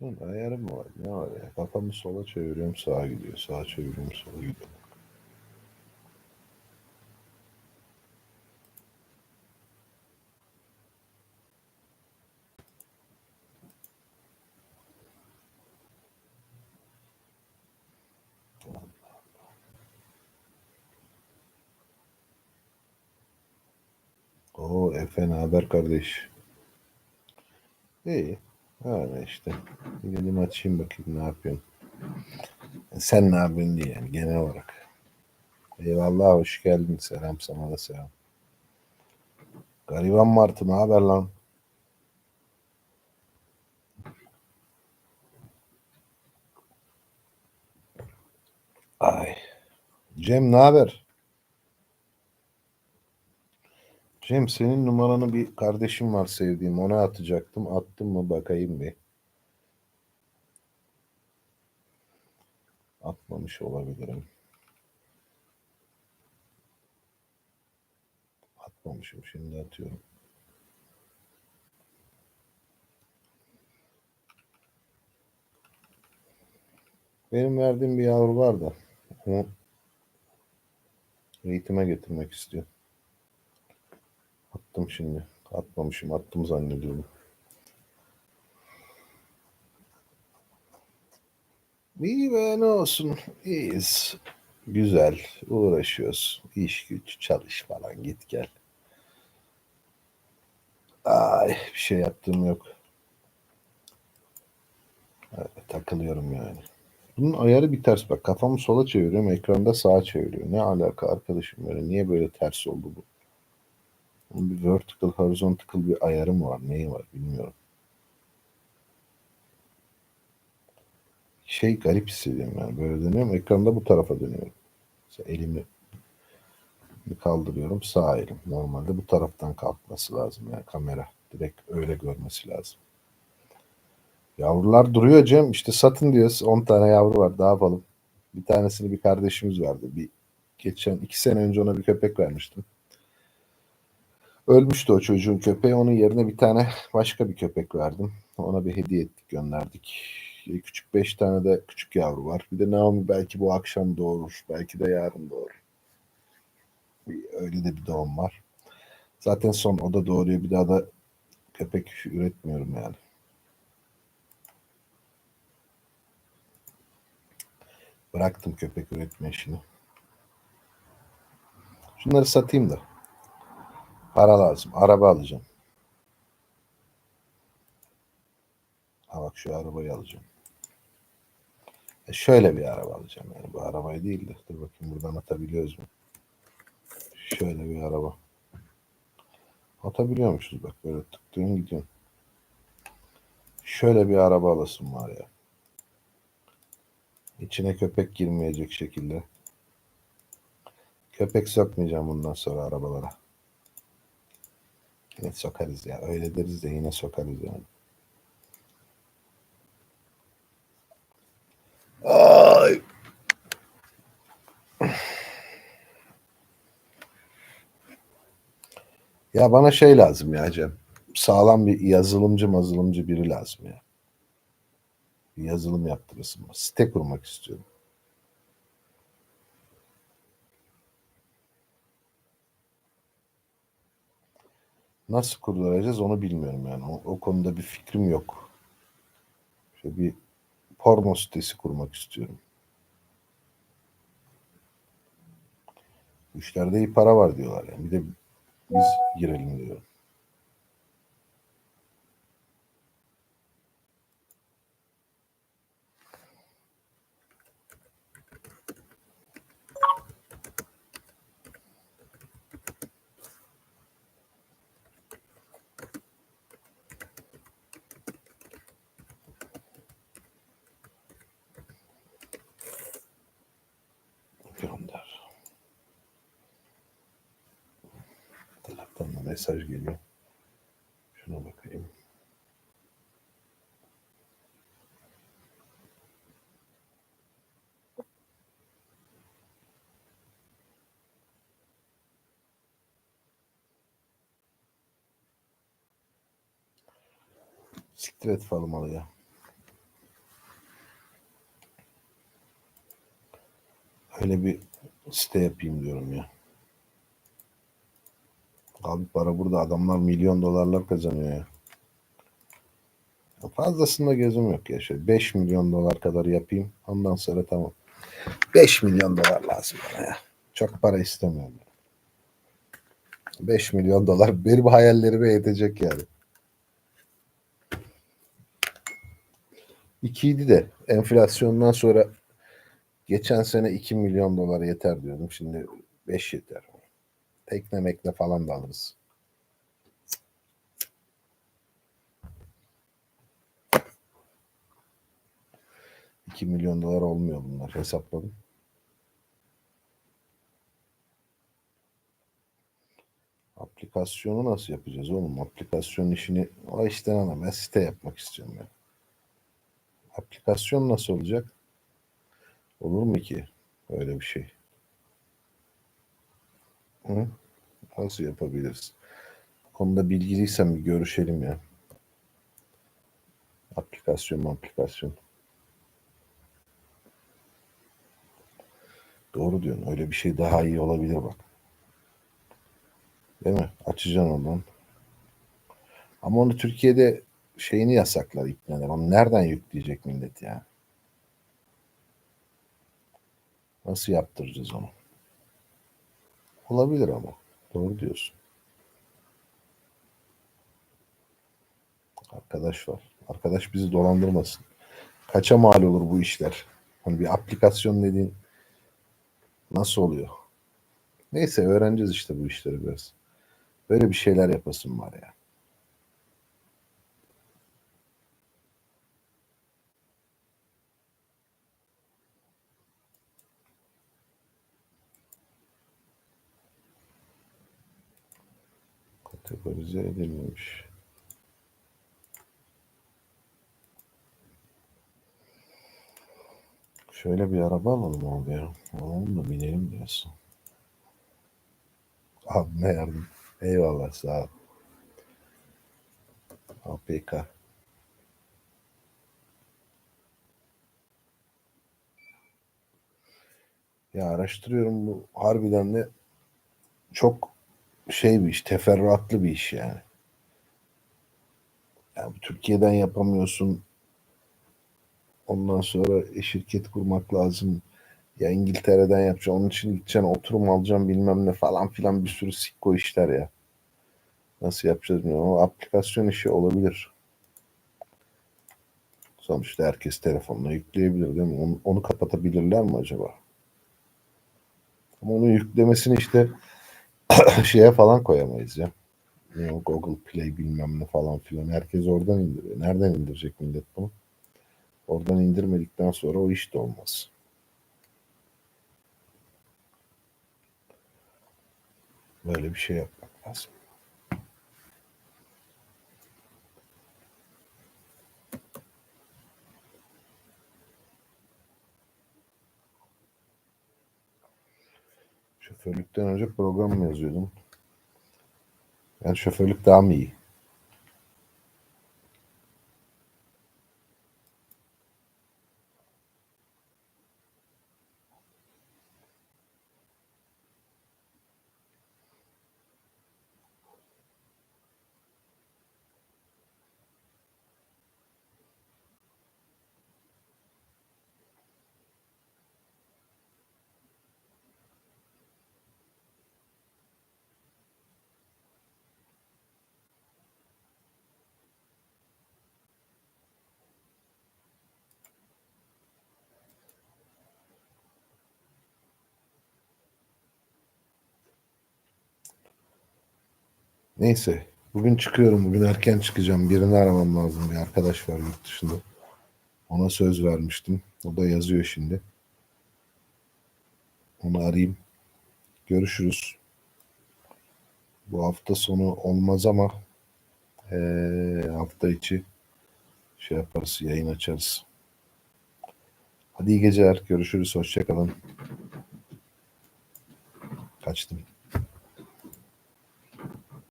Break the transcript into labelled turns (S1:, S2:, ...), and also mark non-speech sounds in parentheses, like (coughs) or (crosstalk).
S1: Bunun ayarı mı var? Ne var ya? Kafamı sola çeviriyorum sağa gidiyor. Sağa çeviriyorum sola gidiyor. Oo Efe haber kardeş? İyi. Öyle işte. Dedim açayım bakayım ne yapıyorsun. Sen ne yapıyorsun diye yani genel olarak. Eyvallah hoş geldin. Selam sana da selam. Gariban Martı ne haber lan? Ay. Cem ne haber? Cem senin numaranı bir kardeşim var sevdiğim ona atacaktım. Attım mı bakayım bir. Atmamış olabilirim. Atmamışım şimdi atıyorum. Benim verdiğim bir yavru var da onu eğitime getirmek istiyor. Attım şimdi. Atmamışım. Attım zannediyorum. İyi be ne olsun. İyiyiz. Güzel. Uğraşıyoruz. İş güç çalış falan git gel. Ay bir şey yaptığım yok. Evet, takılıyorum yani. Bunun ayarı bir ters bak. Kafamı sola çeviriyorum. Ekranda sağa çeviriyor. Ne alaka arkadaşım böyle? Niye böyle ters oldu bu? Bunun bir vertical, horizontal bir ayarı mı var? Neyi var bilmiyorum. Şey garip hissediyorum yani. Böyle dönüyorum. Ekranda bu tarafa dönüyorum. Mesela elimi kaldırıyorum. Sağ elim. Normalde bu taraftan kalkması lazım. Yani kamera direkt öyle görmesi lazım. Yavrular duruyor Cem. İşte satın diyoruz. 10 tane yavru var. Daha yapalım. Bir tanesini bir kardeşimiz verdi. Bir geçen iki sene önce ona bir köpek vermiştim. Ölmüştü o çocuğun köpeği. Onun yerine bir tane (laughs) başka bir köpek verdim. Ona bir hediye ettik gönderdik. Küçük beş tane de küçük yavru var. Bir de Naomi belki bu akşam doğurur. Belki de yarın doğurur. Bir- Öyle de bir doğum var. Zaten son o da doğuruyor. Bir daha da köpek üretmiyorum yani. Bıraktım köpek üretme işini. Şunları satayım da. Para lazım. Araba alacağım. Ha bak şu arabayı alacağım. E şöyle bir araba alacağım yani. Bu arabayı değil de. Dur bakayım buradan atabiliyoruz mu? Şöyle bir araba. Atabiliyormuşuz bak böyle tıktığın gidiyor. Şöyle bir araba alasım var ya. İçine köpek girmeyecek şekilde. Köpek sokmayacağım bundan sonra arabalara. Yine sokarız ya. Öyle deriz de yine sokarız yani. Ay. Ya bana şey lazım ya Cem. Sağlam bir yazılımcı mazılımcı biri lazım ya. Bir yazılım yaptırırsın. Site kurmak istiyorum. Nasıl kurulacağız onu bilmiyorum yani. O, o konuda bir fikrim yok. Şöyle bir porno sitesi kurmak istiyorum. Bu işlerde iyi para var diyorlar yani. Bir de biz girelim diyor. taraftan da mesaj geliyor. Şuna bakayım. Siktir et falan ya. Öyle bir site yapayım diyorum ya. Abi para burada adamlar milyon dolarlar kazanıyor ya. Fazlasında gözüm yok ya. Şöyle 5 milyon dolar kadar yapayım. Ondan sonra tamam. 5 milyon dolar lazım bana ya. Çok para istemiyorum. 5 milyon dolar benim hayallerime yetecek yani. İkiydi de enflasyondan sonra geçen sene 2 milyon dolar yeter diyordum. Şimdi 5 yeter. Tekne mekne falan da alırız. İki milyon dolar olmuyor bunlar hesapladım. Aplikasyonu nasıl yapacağız oğlum? Aplikasyon işini o işten ana ben site yapmak istiyorum ben. Aplikasyon nasıl olacak? Olur mu ki öyle bir şey? Hı? Nasıl yapabiliriz? Bu konuda bilgiliysen bir görüşelim ya. Aplikasyon aplikasyon. Doğru diyorsun. Öyle bir şey daha iyi olabilir bak. Değil mi? Açacaksın ondan. Ama onu Türkiye'de şeyini yasaklar ipneler. Onu nereden yükleyecek millet ya? Nasıl yaptıracağız onu? Olabilir ama. Doğru diyorsun. Arkadaş var. Arkadaş bizi dolandırmasın. Kaça mal olur bu işler? Hani bir aplikasyon dediğin nasıl oluyor? Neyse öğreneceğiz işte bu işleri biraz. Böyle bir şeyler yapasım var ya. Kategorize edilmemiş. Şöyle bir araba alalım abi ya. Alalım da binelim diyorsun. Abime yardım. Eyvallah sağ ol. APK. Ya araştırıyorum bu harbiden de çok şey bir iş, teferruatlı bir iş yani. Yani Türkiye'den yapamıyorsun. Ondan sonra e, şirket kurmak lazım. Ya İngiltere'den yapacaksın. Onun için gideceksin oturum alacaksın bilmem ne falan filan bir sürü sikko işler ya. Nasıl yapacağız bilmiyorum ama aplikasyon işi olabilir. Sonuçta herkes telefonuna yükleyebilir değil mi? Onu, onu kapatabilirler mi acaba? Ama onun yüklemesini işte (coughs) şeye falan koyamayız ya. Google Play bilmem ne falan filan. Herkes oradan indiriyor. Nereden indirecek millet bunu? Oradan indirmedikten sonra o iş de olmaz. Böyle bir şey yapmak lazım. Şoförlükten önce program mı yazıyordum? Yani şoförlük daha mı iyi? Neyse. Bugün çıkıyorum. Bugün erken çıkacağım. Birini aramam lazım. Bir arkadaş var yurt dışında. Ona söz vermiştim. O da yazıyor şimdi. Onu arayayım. Görüşürüz. Bu hafta sonu olmaz ama ee, hafta içi şey yaparız, yayın açarız. Hadi iyi geceler. Görüşürüz. Hoşçakalın. Kaçtım.